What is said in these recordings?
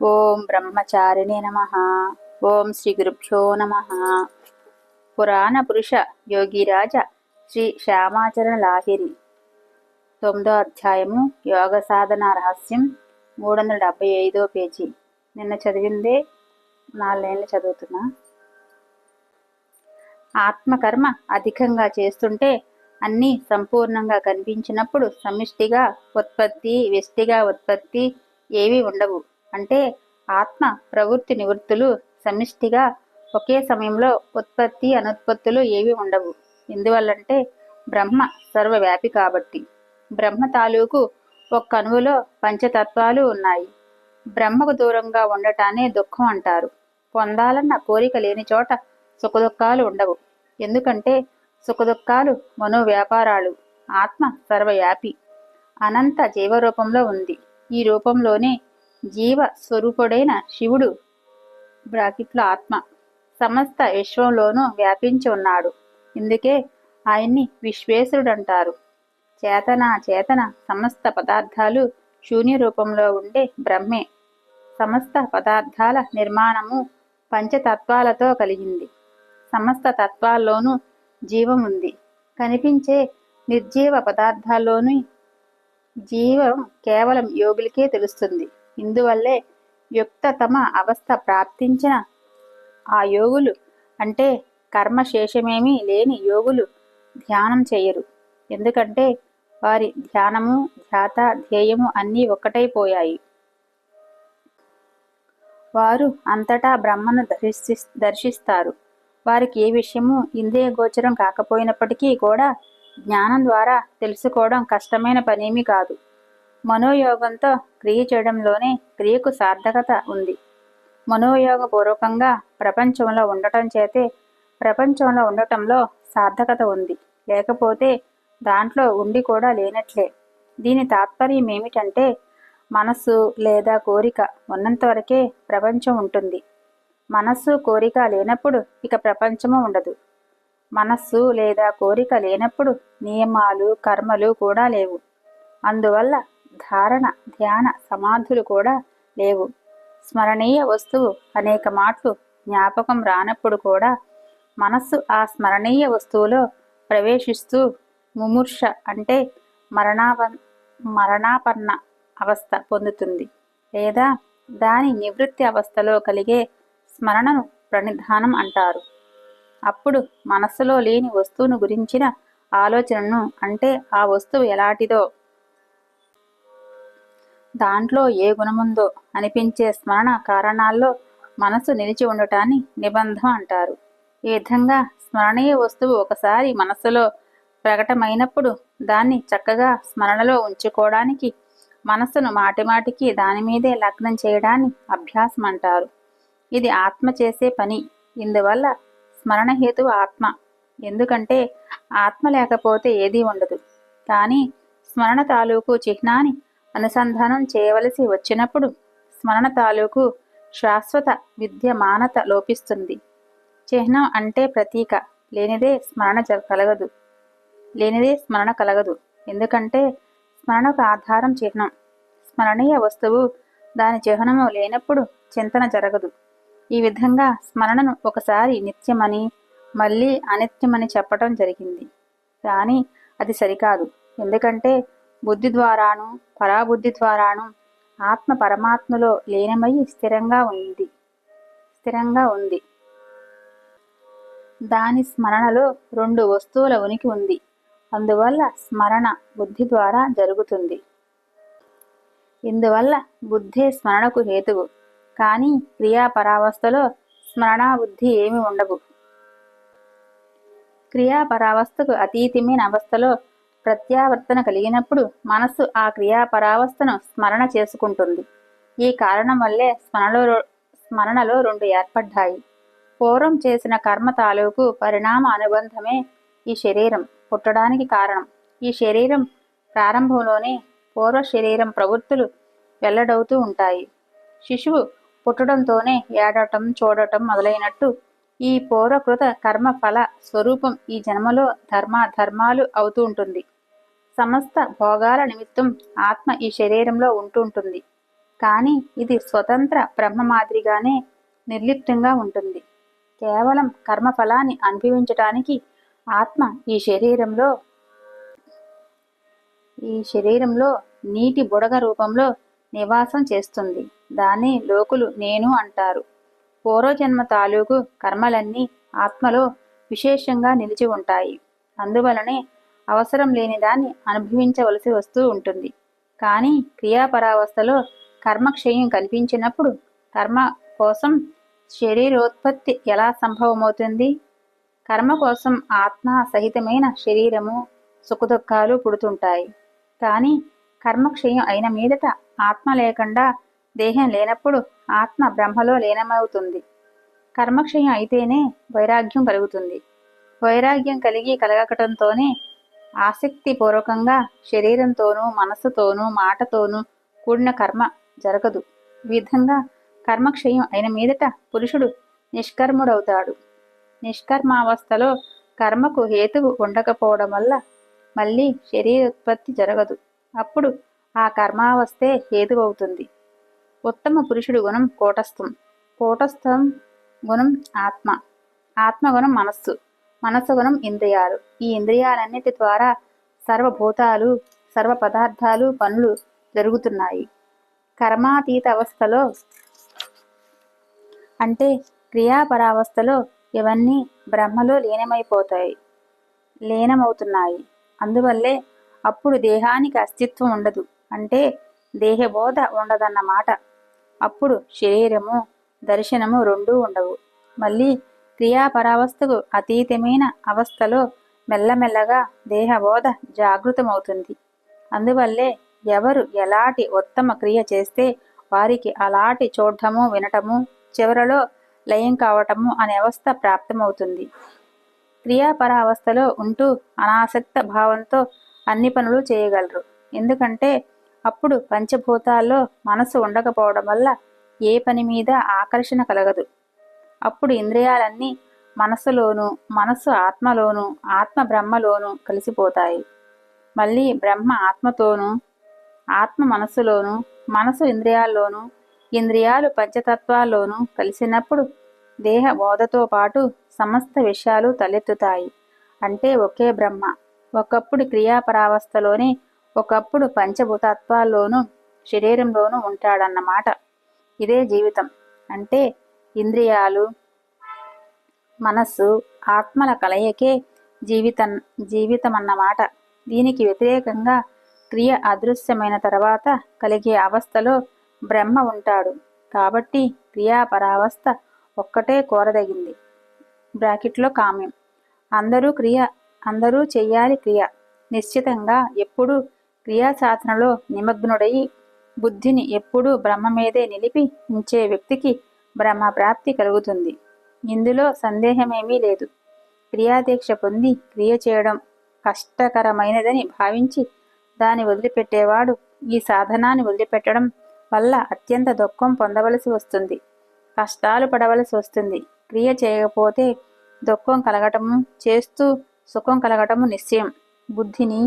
ఓం బ్రహ్మచారిణే నమ. ఓం శ్రీ గురుభ్యో నమ. పురాణ పురుష యోగిరాజ శ్రీ శ్యామాచరణ లాహిరి. తొమ్మిదో అధ్యాయము యోగ సాధన రహస్యం మూడు వందల డెబ్బై ఐదో పేజీ. నిన్న చదివిందే నాలుగేళ్ళు చదువుతున్నా. ఆత్మకర్మ అధికంగా చేస్తుంటే అన్నీ సంపూర్ణంగా కనిపించినప్పుడు సమిష్టిగా ఉత్పత్తి వ్యష్టిగా ఉత్పత్తి ఏవి ఉండవు. అంటే ఆత్మ ప్రవృత్తి నివృత్తులు సమిష్టిగా ఒకే సమయంలో ఉత్పత్తి అనుత్పత్తులు ఏవి ఉండవు. ఎందువల్లంటే బ్రహ్మ సర్వవ్యాపి కాబట్టి. బ్రహ్మ తాలూకు ఒక్క అణువులో పంచతత్వాలు ఉన్నాయి. బ్రహ్మకు దూరంగా ఉండటానే దుఃఖం అంటారు. పొందాలన్న కోరిక లేని చోట సుఖదుఖాలు ఉండవు. ఎందుకంటే సుఖదుఖాలు మనోవ్యాపారాలు. ఆత్మ సర్వవ్యాపి. అనంత జీవరూపంలో ఉంది. ఈ రూపంలోనే జీవ స్వరూపుడైన శివుడు బ్రాకెట్లో ఆత్మ సమస్త విశ్వంలోనూ వ్యాపించి ఉన్నాడు. ఇందుకే ఆయన్ని విశ్వేశ్వరుడు అంటారు చేతన చేతన సమస్త పదార్థాలు శూన్య రూపంలో ఉండే బ్రహ్మే. సమస్త పదార్థాల నిర్మాణము పంచతత్వాలతో కలిగింది. సమస్త తత్వాల్లోనూ జీవం ఉంది. కనిపించే నిర్జీవ పదార్థాల్లోనూ జీవం కేవలం యోగులకే తెలుస్తుంది. ఇందువల్లే యుక్త తమ అవస్థ ప్రాప్తించిన ఆ యోగులు. అంటే కర్మశేషమేమీ లేని యోగులు ధ్యానం చేయరు. ఎందుకంటే వారి ధ్యానము ధ్యాత ధ్యేయము అన్నీ ఒక్కటైపోయాయి వారు అంతటా బ్రహ్మను దర్శి దర్శిస్తారు. వారికి ఏ విషయము ఇంద్రియ గోచరం కాకపోయినప్పటికీ కూడా జ్ఞానం ద్వారా తెలుసుకోవడం కష్టమైన పనేమీ కాదు. మనోయోగంతో క్రియ చేయడంలోనే క్రియకు సార్థకత ఉంది. మనోయోగపూర్వకంగా ప్రపంచంలో ఉండటం చేతే ప్రపంచంలో ఉండటంలో సార్థకత ఉంది. లేకపోతే దాంట్లో ఉండి కూడా లేనట్లే. దీని తాత్పర్యం ఏమిటంటే మనస్సు లేదా కోరిక ఉన్నంతవరకే ప్రపంచం ఉంటుంది. మనస్సు కోరిక లేనప్పుడు ఇక ప్రపంచము ఉండదు. మనస్సు లేదా కోరిక లేనప్పుడు నియమాలు కర్మలు కూడా లేవు. అందువల్ల ధారణ ధ్యాన సమాధులు కూడా లేవు. స్మరణీయ వస్తువు అనేక మాటలు జ్ఞాపకం రానప్పుడు కూడా మనస్సు ఆ స్మరణీయ వస్తువులో ప్రవేశిస్తూ ముమూర్ష అంటే మరణాప మరణాపన్న అవస్థ పొందుతుంది. లేదా దాని నివృత్తి అవస్థలో కలిగే స్మరణను ప్రణిధానం అంటారు. అప్పుడు మనస్సులో లేని వస్తువును గురించిన ఆలోచనను అంటే ఆ వస్తువు ఎలాంటిదో దాంట్లో ఏ గుణముందో అనిపించే స్మరణ కారణాల్లో మనసు నిలిచి ఉండటాన్ని నిబంధం అంటారు. ఈ విధంగా స్మరణీయ వస్తువు ఒకసారి మనస్సులో ప్రకటమైనప్పుడు దాన్ని చక్కగా స్మరణలో ఉంచుకోవడానికి మనస్సును మాటిమాటికి దాని మీదే లగ్నం చేయడాన్ని అభ్యాసం అంటారు. ఇది ఆత్మ చేసే పని. ఇందువల్ల స్మరణ హేతువు ఆత్మ. ఎందుకంటే ఆత్మ లేకపోతే ఏదీ ఉండదు. కానీ స్మరణ తాలూకు చిహ్నాన్ని అనుసంధానం చేయవలసి వచ్చినప్పుడు స్మరణ తాలూకు శాశ్వత విద్యమానత లోపిస్తుంది. చిహ్నం అంటే ప్రతీక. లేనిదే స్మరణ కలగదు. లేనిదే స్మరణ కలగదు. ఎందుకంటే స్మరణకు ఆధారం చిహ్నం. స్మరణీయ వస్తువు దాని చిహ్నము లేనప్పుడు చింతన జరగదు. ఈ విధంగా స్మరణను ఒకసారి నిత్యమని మళ్ళీ అనిత్యమని చెప్పటం జరిగింది. కానీ అది సరికాదు. ఎందుకంటే బుద్ధి ద్వారాను పరాబుద్ధి ద్వారాను ఆత్మ పరమాత్మలో లీనమై స్థిరంగా ఉంది. స్థిరంగా ఉంది. దాని స్మరణలో రెండు వస్తువుల ఉనికి ఉంది. అందువల్ల స్మరణ బుద్ధి ద్వారా జరుగుతుంది. ఇందువల్ల బుద్ధే స్మరణకు హేతువు. కానీ క్రియాపరావస్థలో స్మరణా బుద్ధి ఏమి ఉండవు. క్రియాపరావస్థకు అతీతమైన అవస్థలో ప్రత్యావర్తన కలిగినప్పుడు మనస్సు ఆ క్రియాపరావస్థను స్మరణ చేసుకుంటుంది. ఈ కారణం వల్లే స్మరణలో స్మరణలో రెండు ఏర్పడ్డాయి. పూర్వం చేసిన కర్మ తాలూకు పరిణామ అనుబంధమే ఈ శరీరం పుట్టడానికి కారణం. ఈ శరీరం ప్రారంభంలోనే పూర్వ శరీరం ప్రవృత్తులు వెల్లడవుతూ ఉంటాయి. శిశువు పుట్టడంతోనే ఏడటం చూడటం మొదలైనట్టు ఈ పూర్వకృత కర్మ ఫల స్వరూపం ఈ జన్మలో ధర్మ ధర్మాలు అవుతూ ఉంటుంది. సమస్త భోగాల నిమిత్తం ఆత్మ ఈ శరీరంలో ఉంటుంటుంది. కానీ ఇది స్వతంత్ర బ్రహ్మ మాదిరిగానే నిర్లిప్తంగా ఉంటుంది. కేవలం కర్మఫలాన్ని అనుభవించటానికి ఆత్మ ఈ శరీరంలో ఈ శరీరంలో నీటి బుడగ రూపంలో నివాసం చేస్తుంది. దాన్ని లోకులు నేను అంటారు. పూర్వజన్మ తాలూకు కర్మలన్నీ ఆత్మలో విశేషంగా నిలిచి ఉంటాయి. అందువలనే అవసరం లేని దాన్ని అనుభవించవలసి వస్తూ ఉంటుంది. కానీ క్రియాపరావస్థలో కర్మక్షయం కనిపించినప్పుడు కర్మ కోసం శరీరోత్పత్తి ఎలా సంభవమవుతుంది? కర్మ కోసం ఆత్మ సహితమైన శరీరము సుఖదుఖాలు పుడుతుంటాయి. కానీ కర్మక్షయం అయిన మీదట ఆత్మ లేకుండా దేహం లేనప్పుడు ఆత్మ బ్రహ్మలో లీనమవుతుంది. కర్మక్షయం అయితేనే వైరాగ్యం కలుగుతుంది. వైరాగ్యం కలిగి కలగటంతోనే ఆసక్తిపూర్వకంగా శరీరంతోనూ మనస్సుతోనూ మాటతోనూ కూడిన కర్మ జరగదు. ఈ విధంగా కర్మక్షయం అయిన మీదట పురుషుడు నిష్కర్ముడవుతాడు. నిష్కర్మావస్థలో కర్మకు హేతువు ఉండకపోవడం వల్ల మళ్ళీ శరీరోత్పత్తి జరగదు. అప్పుడు ఆ కర్మావస్థే హేతువవుతుంది. ఉత్తమ పురుషుడు గుణం కూటస్థం. కూటస్థం గుణం ఆత్మ. ఆత్మగుణం మనస్సు. మనసుగుణం ఇంద్రియాలు. ఈ ఇంద్రియాలన్నిటి ద్వారా సర్వభూతాలు సర్వ పదార్థాలు పనులు జరుగుతున్నాయి. కర్మాతీత అవస్థలో అంటే క్రియాపరావస్థలో ఇవన్నీ బ్రహ్మలో లీనమైపోతాయి లీనమవుతున్నాయి. అందువల్లే అప్పుడు దేహానికి అస్తిత్వం ఉండదు. అంటే దేహబోధ ఉండదన్నమాట. అప్పుడు శరీరము దర్శనము రెండూ ఉండవు. మళ్ళీ క్రియాపరావస్థకు అతీతమైన అవస్థలో మెల్లమెల్లగా దేహబోధ జాగృతమవుతుంది. అందువల్లే ఎవరు ఎలాంటి ఉత్తమ క్రియ చేస్తే వారికి అలాంటి చూడటము వినటము చివరలో లయం కావటము అనే అవస్థ ప్రాప్తమవుతుంది. క్రియాపరావస్థలో ఉంటూ అనాసక్త భావంతో అన్ని పనులు చేయగలరు. ఎందుకంటే అప్పుడు పంచభూతాల్లో మనసు ఉండకపోవడం వల్ల ఏ పని మీద ఆకర్షణ కలగదు. అప్పుడు ఇంద్రియాలన్నీ మనస్సులోను మనస్సు ఆత్మలోను ఆత్మ బ్రహ్మలోను కలిసిపోతాయి. మళ్ళీ బ్రహ్మ ఆత్మతోనూ ఆత్మ మనస్సులోను మనసు ఇంద్రియాల్లోనూ ఇంద్రియాలు పంచతత్వాల్లోనూ కలిసినప్పుడు దేహ బోధతో పాటు సమస్త విషయాలు తలెత్తుతాయి. అంటే ఒకే బ్రహ్మ. ఒకప్పుడు క్రియాపరావస్థలోనే ఒకప్పుడు పంచభూతత్వాల్లోనూ శరీరంలోనూ ఉంటాడన్నమాట. ఇదే జీవితం. అంటే ఇంద్రియాలు మనస్సు ఆత్మల కలయికే జీవితం జీవితం అన్నమాట దీనికి వ్యతిరేకంగా క్రియ అదృశ్యమైన తర్వాత కలిగే అవస్థలో బ్రహ్మ ఉంటాడు. కాబట్టి క్రియాపరావస్థ ఒక్కటే కోరదగింది. బ్రాకెట్లో కామ్యం. అందరూ క్రియ అందరూ చెయ్యాలి క్రియ. నిశ్చితంగా ఎప్పుడూ క్రియా సాధనలో నిమగ్నుడై బుద్ధిని ఎప్పుడూ బ్రహ్మ మీదే నిలిపి ఉంచే వ్యక్తికి బ్రహ్మ ప్రాప్తి కలుగుతుంది. ఇందులో సందేహమేమీ లేదు. క్రియాదీక్ష పొంది క్రియ చేయడం కష్టకరమైనదని భావించి దాన్ని వదిలిపెట్టేవాడు ఈ సాధనాన్ని వదిలిపెట్టడం వల్ల అత్యంత దుఃఖం పొందవలసి వస్తుంది. కష్టాలు పడవలసి వస్తుంది. క్రియ చేయకపోతే దుఃఖం కలగటము చేస్తూ సుఖం కలగటము నిశ్చయం. బుద్ధిని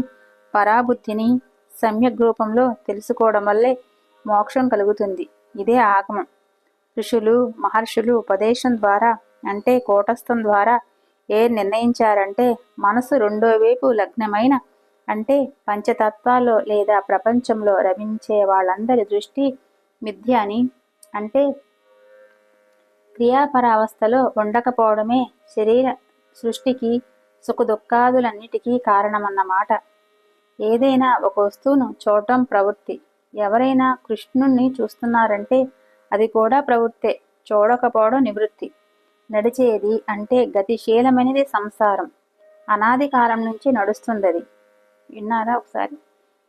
పరాబుద్ధిని సమ్యక్ రూపంలో తెలుసుకోవడం వల్లే మోక్షం కలుగుతుంది. ఇదే ఆగమం. ఋషులు మహర్షులు ఉపదేశం ద్వారా అంటే కూటస్థం ద్వారా ఏ నిర్ణయించారంటే మనసు రెండో వైపు లగ్నమైన అంటే పంచతత్వాల్లో లేదా ప్రపంచంలో రమించే వాళ్ళందరి దృష్టి మిథ్య అని అంటే క్రియాపరావస్థలో ఉండకపోవడమే శరీర సృష్టికి సుఖదుఖాదులన్నిటికీ కారణమన్నమాట. ఏదైనా ఒక వస్తువును చూడటం ప్రవృత్తి. ఎవరైనా కృష్ణుణ్ణి చూస్తున్నారంటే అది కూడా ప్రవృత్తే. చూడకపోవడం నివృత్తి. నడిచేది అంటే గతిశీలమైనది సంసారం. అనాది కాలం నుంచి నడుస్తుందది. విన్నారా ఒకసారి?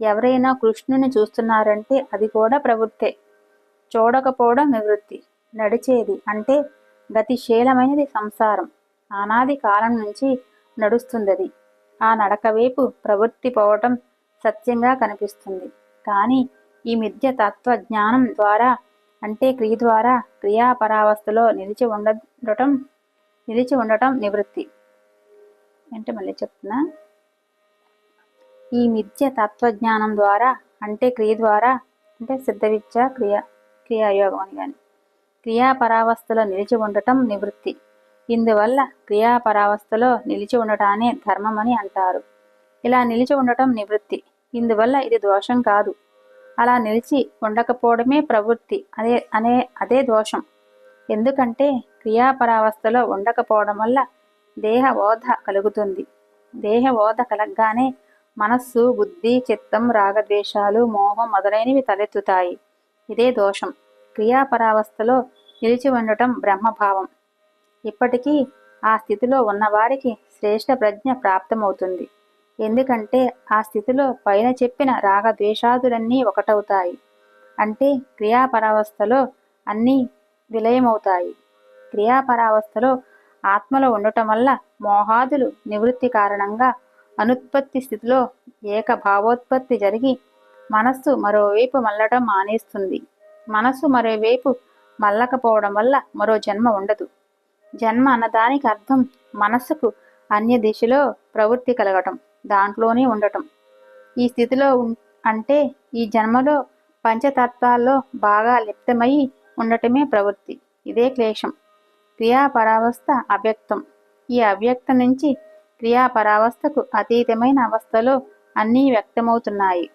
ఎవరైనా కృష్ణుని చూస్తున్నారంటే అది కూడా ప్రవృత్తే. చూడకపోవడం నివృత్తి. నడిచేది అంటే గతిశీలమైనది సంసారం. అనాది కాలం నుంచి నడుస్తుందది. ఆ నడకవైపు ప్రవృత్తి పోవటం సత్యంగా కనిపిస్తుంది. కానీ ఈ మిథ్య తత్వ జ్ఞానం ద్వారా అంటే క్రియ ద్వారా క్రియాపరావస్థలో నిలిచి ఉండటం నిలిచి ఉండటం నివృత్తి. అంటే మళ్ళీ చెప్తున్నా? ఈ మిథ్య తత్వజ్ఞానం ద్వారా అంటే క్రియ ద్వారా అంటే సిద్ధ విద్య క్రియ క్రియాయోగం అని కానీ క్రియాపరావస్థలో నిలిచి ఉండటం నివృత్తి. ఇందువల్ల క్రియాపరావస్థలో నిలిచి ఉండటానే ధర్మం అని అంటారు. ఇలా నిలిచి ఉండటం నివృత్తి. ఇందువల్ల ఇది దోషం కాదు. అలా నిలిచి ఉండకపోవడమే ప్రవృత్తి అదే అనే అదే దోషం. ఎందుకంటే క్రియాపరావస్థలో ఉండకపోవడం వల్ల దేహ ఓధ కలుగుతుంది. దేహ ఓధ కలగగానే మనస్సు బుద్ధి చిత్తం రాగద్వేషాలు మోహం మొదలైనవి తలెత్తుతాయి. ఇదే దోషం. క్రియాపరావస్థలో నిలిచి ఉండటం బ్రహ్మభావం. ఇప్పటికీ ఆ స్థితిలో ఉన్నవారికి శ్రేష్ట ప్రజ్ఞ ప్రాప్తమవుతుంది. ఎందుకంటే ఆ స్థితిలో పైన చెప్పిన రాగద్వేషాదులన్నీ ఒకటవుతాయి. అంటే క్రియాపరావస్థలో అన్నీ విలయమవుతాయి. క్రియాపరావస్థలో ఆత్మలో ఉండటం వల్ల మోహాదులు నివృత్తి కారణంగా అనుత్పత్తి స్థితిలో ఏకభావోత్పత్తి జరిగి మనస్సు మరోవైపు మళ్ళటం మానేస్తుంది. మనస్సు మరోవైపు మల్లకపోవడం వల్ల మరో జన్మ ఉండదు. జన్మ అన్నదానికి అర్థం మనస్సుకు అన్య దిశలో ప్రవృత్తి కలగటం. దాంట్లోనే ఉండటం. ఈ స్థితిలో అంటే ఈ జన్మలో పంచతత్వాల్లో బాగా లిప్తమై ఉండటమే ప్రవృత్తి. ఇదే క్లేశం. క్రియాపరావస్థ అవ్యక్తం. ఈ అవ్యక్తం నుంచి క్రియాపరావస్థకు అతీతమైన అవస్థలో అన్నీ వ్యక్తమవుతున్నాయి.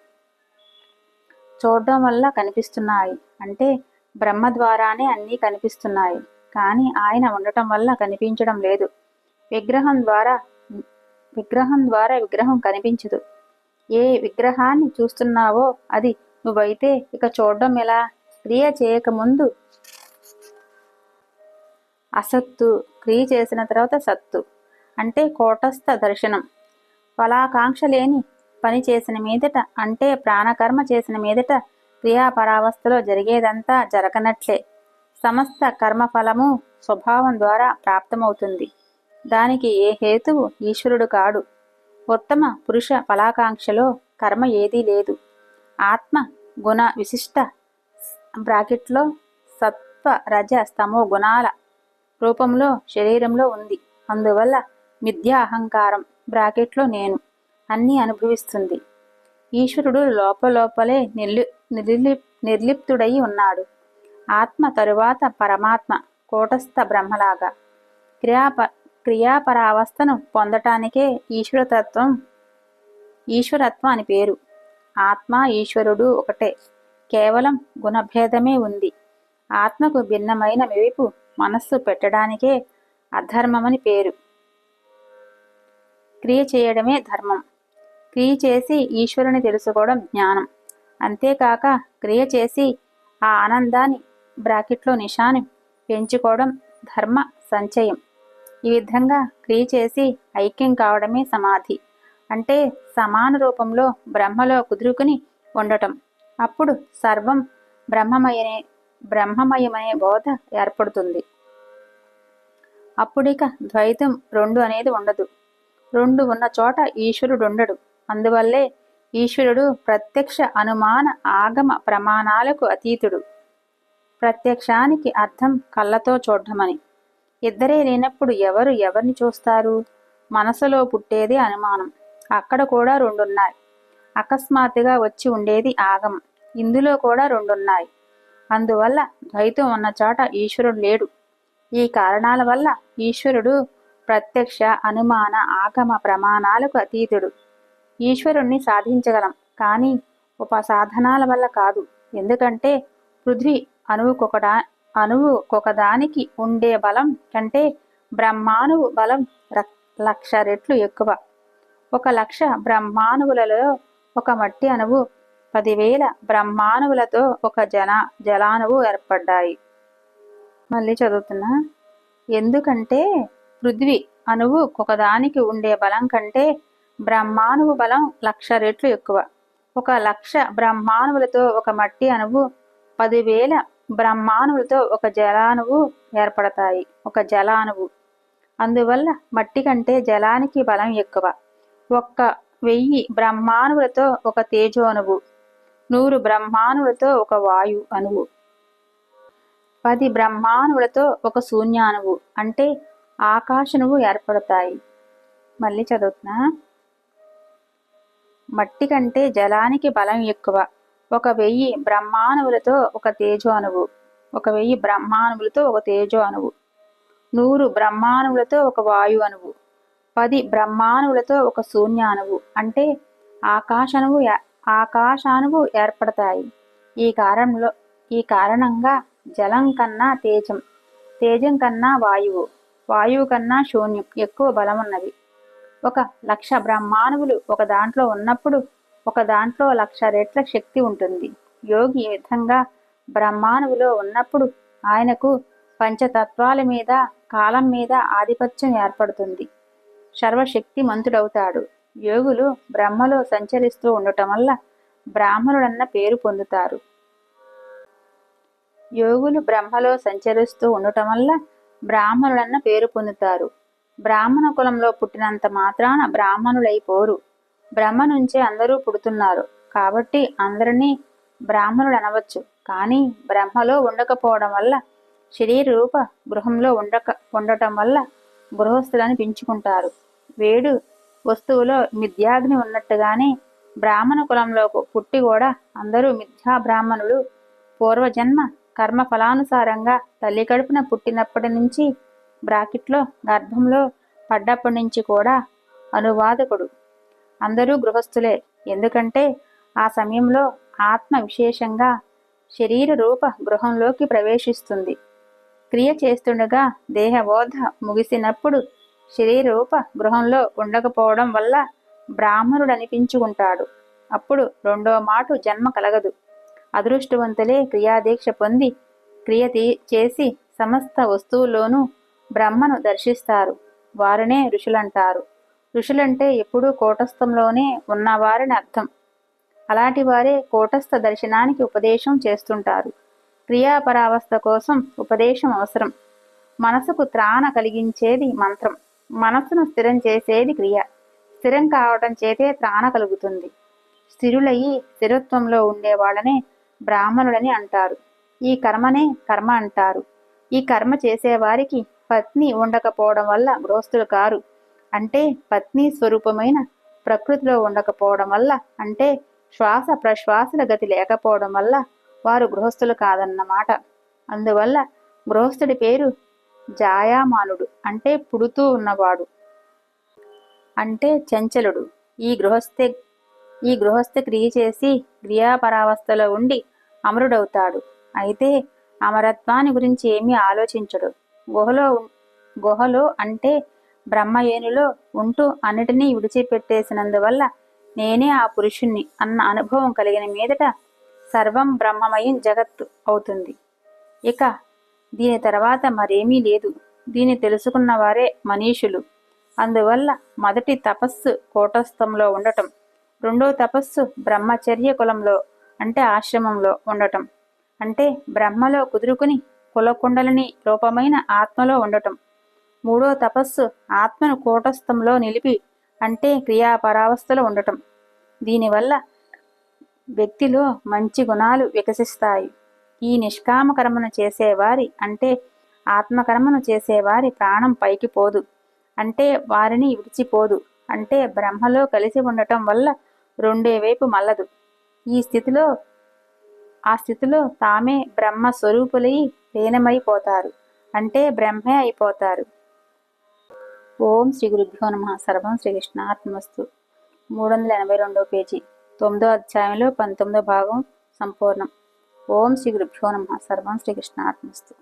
చూడడం వల్ల కనిపిస్తున్నాయి. అంటే బ్రహ్మ ద్వారానే అన్నీ కనిపిస్తున్నాయి. కానీ ఆయన ఉండటం వల్ల కనిపించడం లేదు. విగ్రహం ద్వారా విగ్రహం ద్వారా విగ్రహం కనిపించదు. ఏ విగ్రహాన్ని చూస్తున్నావో అది నువ్వైతే ఇక చూడడం ఎలా? క్రియ చేయకముందు అసత్తు క్రియ చేసిన తర్వాత సత్తు అంటే కోటస్థ దర్శనం. ఫలాకాంక్ష లేని పని చేసిన మీదట అంటే ప్రాణకర్మ చేసిన మీదట క్రియాపరావస్థలో జరిగేదంతా జరగనట్లే. సమస్త కర్మఫలము స్వభావం ద్వారా ప్రాప్తమవుతుంది. దానికి ఏ హేతువు ఈశ్వరుడు కాడు. ఉత్తమ పురుష ఫలాకాంక్షలో కర్మ ఏదీ లేదు. ఆత్మ గుణ విశిష్ట బ్రాకెట్లో సత్వ రజ స్తమో గుణాల రూపంలో శరీరంలో ఉంది. అందువల్ల మిథ్యా అహంకారం బ్రాకెట్లో నేను అన్నీ అనుభవిస్తుంది. ఈశ్వరుడు లోపలోపలే నిర్లి నిర్లి నిర్లిప్తుడై ఉన్నాడు. ఆత్మ తరువాత పరమాత్మ కూటస్థ బ్రహ్మలాగా. క్రియాప క్రియాపరావస్థను పొందటానికే ఈశ్వరతత్వం ఈశ్వరత్వం అని పేరు. ఆత్మ ఈశ్వరుడు ఒకటే. కేవలం గుణభేదమే ఉంది. ఆత్మకు భిన్నమైన వైపు మనస్సు పెట్టడానికే అధర్మమని పేరు. క్రియ చేయడమే ధర్మం. క్రియ చేసి ఈశ్వరుని తెలుసుకోవడం జ్ఞానం. అంతేకాక క్రియ చేసి ఆ ఆనందాన్ని బ్రాకెట్లో నిషాని పెంచుకోవడం ధర్మ సంచయం. ఈ విధంగా క్రియ చేసి ఐక్యం కావడమే సమాధి. అంటే సమాన రూపంలో బ్రహ్మలో కుదురుకుని ఉండటం. అప్పుడు సర్వం బ్రహ్మమయనే బ్రహ్మమయమనే బోధ ఏర్పడుతుంది. అప్పుడిక ద్వైతం రెండు అనేది ఉండదు. రెండు ఉన్న చోట ఈశ్వరుడు ఉండడు అందువల్లే ఈశ్వరుడు ప్రత్యక్ష అనుమాన ఆగమ ప్రమాణాలకు అతీతుడు. ప్రత్యక్షానికి అర్థం కళ్ళతో చూడమని ఇద్దరే లేనప్పుడు ఎవరు ఎవరిని చూస్తారు? మనసులో పుట్టేది అనుమానం. అక్కడ కూడా రెండున్నాయి. అకస్మాత్తుగా వచ్చి ఉండేది ఆగమం ఇందులో కూడా రెండున్నాయి. అందువల్ల ద్వైతం ఉన్న చోట ఈశ్వరుడు లేడు. ఈ కారణాల వల్ల ఈశ్వరుడు ప్రత్యక్ష అనుమాన ఆగమ ప్రమాణాలకు అతీతుడు. ఈశ్వరుణ్ణి సాధించగలం. కానీ ఉపసాధనాల వల్ల కాదు. ఎందుకంటే పృథ్వీ అణువుకొకడా అణువు ఒకదానికి ఉండే బలం కంటే బ్రహ్మాణువు బలం లక్ష రెట్లు ఎక్కువ. ఒక లక్ష బ్రహ్మాణువులలో ఒక మట్టి అణువు పదివేల బ్రహ్మాణువులతో ఒక జన జలాణువు ఏర్పడ్డాయి. మళ్ళీ చదువుతున్నా. ఎందుకంటే పృథ్వీ అణువు ఒకదానికి ఉండే బలం కంటే బ్రహ్మాణువు బలం లక్ష రెట్లు ఎక్కువ. ఒక లక్ష బ్రహ్మాణువులతో ఒక మట్టి అణువు పదివేల బ్రహ్మాణువులతో ఒక జలాణువు ఏర్పడతాయి ఒక జలానువు అందువల్ల మట్టి కంటే జలానికి బలం ఎక్కువ. ఒక్క వెయ్యి బ్రహ్మాణువులతో ఒక తేజోణువు నూరు బ్రహ్మాణువులతో ఒక వాయు అణువు పది బ్రహ్మాణువులతో ఒక శూన్యానువు అంటే ఆకాశనువు ఏర్పడతాయి. మళ్ళీ చదువుతున్నా. మట్టి కంటే జలానికి బలం ఎక్కువ. ఒక వెయ్యి బ్రహ్మాణువులతో ఒక తేజో అణువు. ఒక వెయ్యి బ్రహ్మాణువులతో ఒక తేజో అణువు. నూరు బ్రహ్మాణువులతో ఒక వాయు అణువు. పది బ్రహ్మాణువులతో ఒక శూన్యాణువు అంటే ఆకాశణువు ఆకాశానువు ఏర్పడతాయి. ఈ కారణంలో ఈ కారణంగా జలం కన్నా తేజం తేజం కన్నా వాయువు వాయువు కన్నా శూన్యం ఎక్కువ బలమున్నవి. ఒక లక్ష బ్రహ్మాణువులు ఒక దాంట్లో ఉన్నప్పుడు ఒక దాంట్లో లక్ష రెట్ల శక్తి ఉంటుంది. యోగి ఈ విధంగా బ్రహ్మాణువులో ఉన్నప్పుడు ఆయనకు పంచతత్వాల మీద కాలం మీద ఆధిపత్యం ఏర్పడుతుంది. సర్వశక్తి మంతుడవుతాడు యోగులు బ్రహ్మలో సంచరిస్తూ ఉండటం వల్ల బ్రాహ్మణుడన్న పేరు పొందుతారు. యోగులు బ్రహ్మలో సంచరిస్తూ ఉండటం వల్ల బ్రాహ్మణుడన్న పేరు పొందుతారు. బ్రాహ్మణ కులంలో పుట్టినంత మాత్రాన బ్రాహ్మణులైపోరు. బ్రహ్మ నుంచే అందరూ పుడుతున్నారు. కాబట్టి అందరినీ బ్రాహ్మణుడు అనవచ్చు కానీ బ్రహ్మలో ఉండకపోవడం వల్ల శరీర రూప గృహంలో ఉండక ఉండటం వల్ల గృహస్థులని పెంచుకుంటారు. వేడు వస్తువులో మిథ్యాగ్ని ఉన్నట్టుగానే బ్రాహ్మణ కులంలో పుట్టి కూడా అందరూ మిథ్యా బ్రాహ్మణులు పూర్వజన్మ కర్మ ఫలానుసారంగా తల్లి కడుపున పుట్టినప్పటి నుంచి బ్రాకెట్లో గర్భంలో పడ్డప్పటి నుంచి కూడా అనువాదకుడు. అందరూ గృహస్థులే. ఎందుకంటే ఆ సమయంలో ఆత్మ విశేషంగా శరీర రూప గృహంలోకి ప్రవేశిస్తుంది. క్రియ చేస్తుండగా దేహబోధ ముగిసినప్పుడు శరీరూప గృహంలో ఉండకపోవడం వల్ల బ్రాహ్మణుడు అనిపించుకుంటాడు అప్పుడు రెండో మాటు జన్మ కలగదు. అదృష్టవంతులే క్రియాదీక్ష పొంది క్రియ చేసి సమస్త వస్తువుల్లోనూ బ్రహ్మను దర్శిస్తారు. వారినే ఋషులంటారు. ఋషులంటే ఎప్పుడూ కూటస్థంలోనే ఉన్నవారని అర్థం. అలాంటి వారే కూటస్థ దర్శనానికి ఉపదేశం చేస్తుంటారు. క్రియాపరావస్థ కోసం ఉపదేశం అవసరం. మనసుకు త్రాణ కలిగించేది మంత్రం. మనస్సును స్థిరం చేసేది క్రియ. స్థిరం కావటం చేతే త్రాణ కలుగుతుంది. స్థిరులయ్యి స్థిరత్వంలో ఉండే వాళ్ళనే బ్రాహ్మణులని అంటారు. ఈ కర్మనే కర్మ అంటారు. ఈ కర్మ చేసేవారికి పత్ని ఉండకపోవడం వల్ల గృహస్థులు కారు. అంటే పత్ని స్వరూపమైన ప్రకృతిలో ఉండకపోవడం వల్ల అంటే శ్వాస ప్రశ్వాసల గతి లేకపోవడం వల్ల వారు గృహస్థులు కాదన్నమాట. అందువల్ల గృహస్థుడి పేరు జాయామానుడు అంటే పుడుతూ ఉన్నవాడు అంటే చంచలుడు. ఈ గృహస్థ ఈ గృహస్థ క్రియ చేసి క్రియాపరావస్థలో ఉండి అమరుడవుతాడు. అయితే అమరత్వాన్ని గురించి ఏమీ ఆలోచించడు. గుహలో గుహలో అంటే బ్రహ్మయేనులో ఉంటూ అన్నిటినీ విడిచిపెట్టేసినందువల్ల నేనే ఆ పురుషుణ్ణి అన్న అనుభవం కలిగిన మీదట సర్వం బ్రహ్మమయం జగత్తు అవుతుంది. ఇక దీని తర్వాత మరేమీ లేదు. దీన్ని తెలుసుకున్న వారే మనీషులు. అందువల్ల మొదటి తపస్సు కోటస్థంలో ఉండటం రెండో తపస్సు బ్రహ్మచర్య కులంలో అంటే ఆశ్రమంలో ఉండటం అంటే బ్రహ్మలో కుదురుకుని కులకుండలని రూపమైన ఆత్మలో ఉండటం. మూడో తపస్సు ఆత్మను కూటస్థంలో నిలిపి అంటే క్రియాపరావస్థలో ఉండటం. దీనివల్ల వ్యక్తిలో మంచి గుణాలు వికసిస్తాయి. ఈ నిష్కామ కర్మను చేసేవారి అంటే ఆత్మకర్మను చేసేవారి ప్రాణం పైకి పోదు. అంటే వారిని విడిచిపోదు. అంటే బ్రహ్మలో కలిసి ఉండటం వల్ల రెండే వైపు మల్లదు. ఈ స్థితిలో ఆ స్థితిలో తామే బ్రహ్మ స్వరూపులై లీనమైపోతారు. అంటే బ్రహ్మే అయిపోతారు. ఓం శ్రీ గురుభ్యో నమ. సర్వం శ్రీకృష్ణాత్మస్తు మూడు వందల ఎనభై రెండో పేజీ. తొమ్మిదో అధ్యాయంలో పంతొమ్మిదో భాగం సంపూర్ణం. ఓం శ్రీ గురుభ్యో నమ. సర్వం శ్రీకృష్ణాత్మస్తు